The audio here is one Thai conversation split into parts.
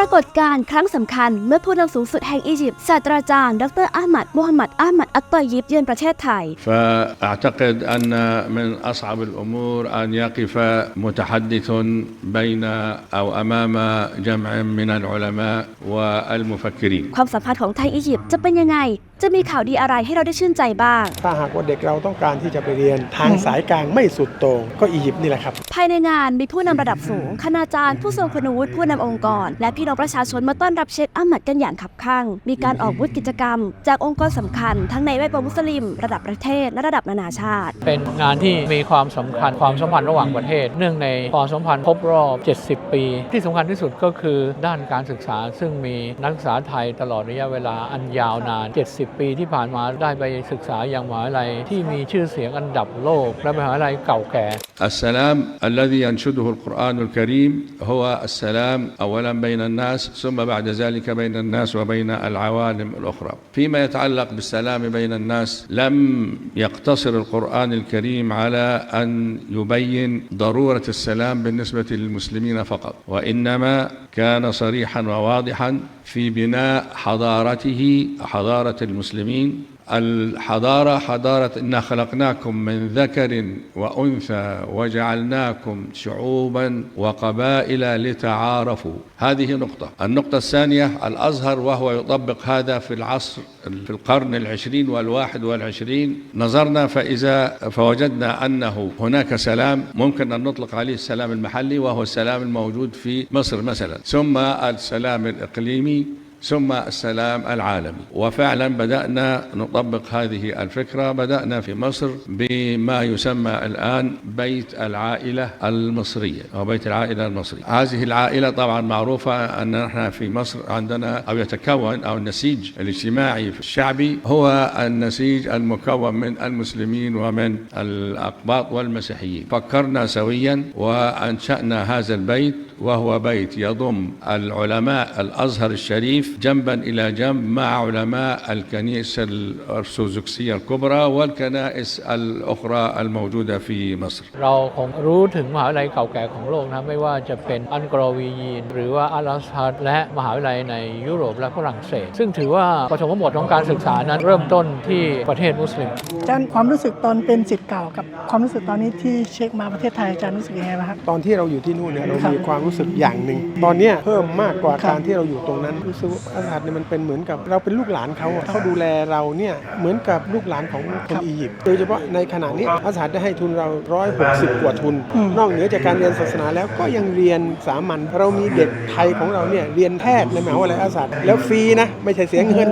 รากฏการณ์ครั้งสำคัญเมื่อผู้นำสูงสุดแห่งอียิปต์ศาสตราจารย์ ดรอาหมัดมูฮัมหมัดอาหมัดอัตตอยิบเยือนประเทศไทย فاعتقد ان من اصعب الامور ان يقف متحدث بين او امام جمع من العلماء والمفكرين ความสัมพันธ์ของไทยอียิปต์จะเป็นยังไง จะมีข่าวดีอะไรให้เราได้ชื่นใจบ้าง ถ้าหากว่าเด็กเราต้องการที่จะไปเรียนทางสายกลางไม่สุดโต่งก็อียิปต์นี่แหละครับ ภายในงานมีผู้นำระดับสูง คณาจารย์ ผู้ทรงคุณวุฒิผู้นำองค์กร และพี่น้องประชาชนมาต้อนรับเชคอาหมัดกันอย่างขับข้าง มีการออกบูธกิจกรรม จากองค์กรสำคัญ ทั้งในแวดวงมุสลิม ระดับประเทศและระดับนานาชาติ เป็นงานที่มีความสำคัญความสัมพันธ์ระหว่างประเทศ เนื่องในความสัมพันธ์ครบรอบ 70 ปี ที่สำคัญที่สุดก็คือด้านการศึกษาซึ่งมีนักศึกษาไทยตลอดระยะเวลาอันยาวนาน 70 ปีที่ผ่านมาได้ไปศึกษาอย่างมหาวิทยาลัยที่มีชื่อเสียงอันดับโลก และมหาวิทยาลัยเก่าแก่ السلام الذي ينشده القران الكريم هو السلام اولا بين الناس ثم بعد ذلك بين الناس وبين العوالم الاخرى فيما يتعلق بالسلام بين الناس لم يقتصر القران الكريم على ان يبين ضروره السلام بالنسبه للمسلمين فقط وانما كان صريحا وواضحا في بناء حضارته حضاره المسلمين الحضارة حضارة إنا خلقناكم من ذكر وأنثى وجعلناكم شعوبا وقبائل لتعارفوا. هذه نقطة. النقطة الثانية الأزهر وهو يطبق هذا في العصر في القرن العشرين والواحد والعشرين. نظرنا فإذا فوجدنا أنه هناك سلام ممكن أن نطلق عليه السلام المحلي وهو السلام الموجود في مصر مثلا. ثم السلام الإقليمي ثم السلام العالمي. وفعلا بدأنا نطبق هذه الفكرة بدأنا في مصر بما يسمى الآن بيت العائلة المصرية أو بيت العائلة المصري هذه العائلة طبعا معروفة أن نحن في مصر عندنا أو يتكون أو النسيج الاجتماعي الشعبي هو النسيج المكون من المسلمين ومن الأقباط والمسيحيين. فكرنا سويا وأنشأنا هذا البيت وهو بيت يضم العلماء الأزهر الشريف جنبا الى جنب مع علماء الكنيسه الارثوذكسيه الكبرى والكنائس الاخرى الموجوده في مصر. เราคงรู้ถึงมหาวิทยาลัยเก่าแก่ของโลกนะไม่ว่าจะเป็นอันกรอวียีน หรือว่าอัลลาสฮัดและมหาวิทยาลัยในยุโรปและฝรั่งเศส ซึ่งถือว่าปฐมบทของการศึกษานั้นเริ่มต้นที่ประเทศมุสลิม อาจารย์ความรู้สึกตอนเป็นสิทธิ์เก่ากับความรู้สึกตอนนี้ที่เช็คมาประเทศไทยอาจารย์รู้สึกยังไงบ้างครับ ตอนที่เราอยู่ที่นู่นเนี่ยเรา ครับ มีความรู้สึกอย่างหนึ่ง ตอนเนี้ยเพิ่มมากกว่า ครับ การที่เราอยู่ตรงนั้นรู้สึกว่า อาซาดเนี่ยมันเป็นเหมือนกับเราเป็นลูกหลานเขาอะเขาดูแลเราเนี่ยเหมือนกับลูกหลานของคนอียิปต์โดยเฉพาะในขณะนี้อาซาดได้ให้ทุนเรา 160 กว่าทุน นอกเหนือจากการเรียนศาสนาแล้วก็ยังเรียนสามัญเรามีเด็กไทยของเราเนี่ยเรียนแพทย์ในมหาวิทยาลัยอาซาดแล้วฟรีนะไม่ใช่เสียเงิน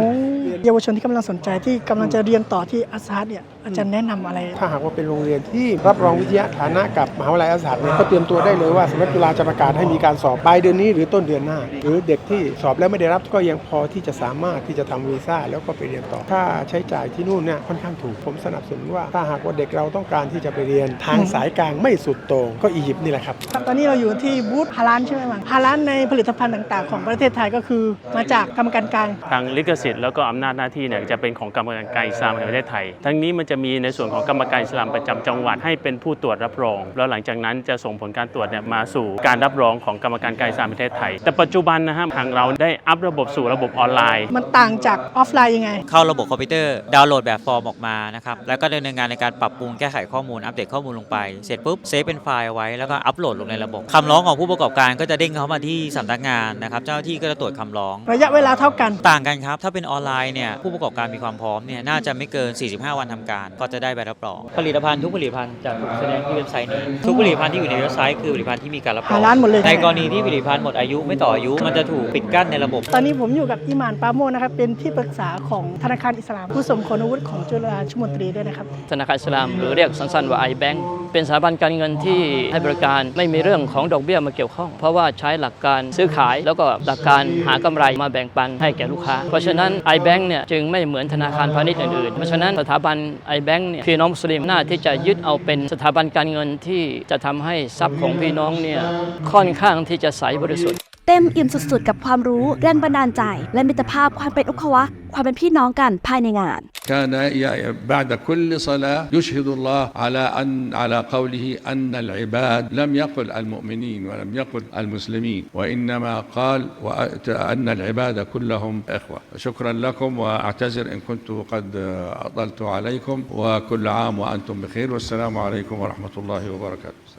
เยาวชนที่กำลังสนใจที่กำลังจะเรียนต่อที่อาซาดเนี่ยอาจารย์แนะนำอะไร ถ้าหากว่าเป็นโรงเรียนที่รับรองวิทยาฐานะกับมหาวิทยาลัยอาสาเนี่ยก็เตรียมตัวได้เลยว่าสำนักจุฬาจะประกาศให้มีการสอบปลายเดือนนี้หรือต้นเดือนหน้า หรือเด็กที่สอบแล้วไม่ได้รับก็ยังพอที่จะสามารถที่จะทำวีซ่าแล้วก็ไปเรียนต่อค่าใช้จ่ายที่นู่นเนี่ยค่อนข้างถูกผมสนับสนุนว่าถ้าหากว่าเด็กเราต้องการที่จะไปเรียนทางสายกลางไม่สุดโต่งก็อียิปต์นี่แหละครับครับตอนนี้เราอยู่ที่บูธฮาลานใช่ไหมมันฮาลานในผลิตภัณฑ์ต่าง ๆ ของประเทศไทยก็คือมาจากกรรมการกลางทางลิขสิทธิ์แล้วก็อำนาจหน้าที่เนี่ยจะเป็นของกรรมการอิสลามแห่งประเทศไทย ทั้งนี้มันจะมีในส่วนของกรรมการอิสลามประจำจังหวัดให้เป็นผู้ตรวจรับรอง แล้วหลังจากนั้นจะส่งผลการตรวจเนี่ยมาสู่การรับรองของกรรมการการอิสลามแห่งประเทศไทย แต่ปัจจุบันนะฮะทางเราได้อัพระบบสู่ระบบออนไลน์ มันต่างจากออฟไลน์ยังไง เข้าระบบคอมพิวเตอร์ดาวน์โหลดแบบฟอร์มออกมานะครับแล้วก็ดำเนินงานในการปรับปรุงแก้ไขข้อมูลอัปเดตข้อมูลลงไปเสร็จปุ๊บเซฟเป็นไฟล์เอาไว้แล้วก็อัปโหลดลงในระบบคำร้องของผู้ประกอบการก็จะเด้งเข้ามาที่สำนักงานนะครับเจ้าหน้าที่ก็จะตรวจคำร้อง ระยะเวลาเท่ากันต่างกันครับถ้าเป็นออนไลน์เนี่ยผู้ประกอบการมีความพร้อมเนี่ยน่าจะไม่เกิน 45 วันทำการ ก็จะได้ใบรับรองผลิตภัณฑ์ทุกผลิตภัณฑ์จะถูกแสดงที่เว็บไซต์นี้ทุกผลิตภัณฑ์ที่อยู่ในเว็บไซต์คือผลิตภัณฑ์ที่มีการรับรองหาร้านหมดเลยในกรณีที่ผลิตภัณฑ์หมดอายุไม่ต่ออายุ มันจะถูกปิดกั้นในระบบ ตอนนี้ผมอยู่กับอิหมานปาโมนะครับเป็นที่ปรึกษาของธนาคารอิสลามผู้สมควรวุฒิของจุฬาชุมนตรีด้วยนะครับธนาคารอิสลามหรือเรียกสั้นๆว่า iBank เป็นสถาบันการเงินที่ให้บริการไม่มีเรื่องของดอกเบี้ยมาเกี่ยวข้อง เพราะว่าใช้หลักการซื้อขายแล้วก็หลักการหากำไรมาแบ่งปันให้แก่ลูกค้า เพราะฉะนั้น iBank เนี่ยจึงไม่เหมือนธนาคารพาณิชย์อื่นๆ เพราะฉะนั้นสถาบัน iBank เนี่ยพี่น้องมุสลิมน่าที่จะยึดเอาเป็นสถาบันการเงินที่จะทำให้ทรัพย์ของพี่น้องเนี่ยค่อนข้างที่จะใสบริสุทธิ์ เต็มอิ่มสุดๆ กับความรู้แรงบันดาลใจ และมิตรภาพความเป็นอุควะ ความเป็นพี่น้องกันภายในงาน كان بعد كل صلاة يشهد الله على أن على قوله أن العباد لم يقل المؤمنين ولم يقل المسلمين وإنما قال أن العباد كلهم إخوة. شكرا لكم وأعتذر إن كنت قد أطلت عليكم وكل عام وأنتم بخير والسلام عليكم ورحمة الله وبركاته.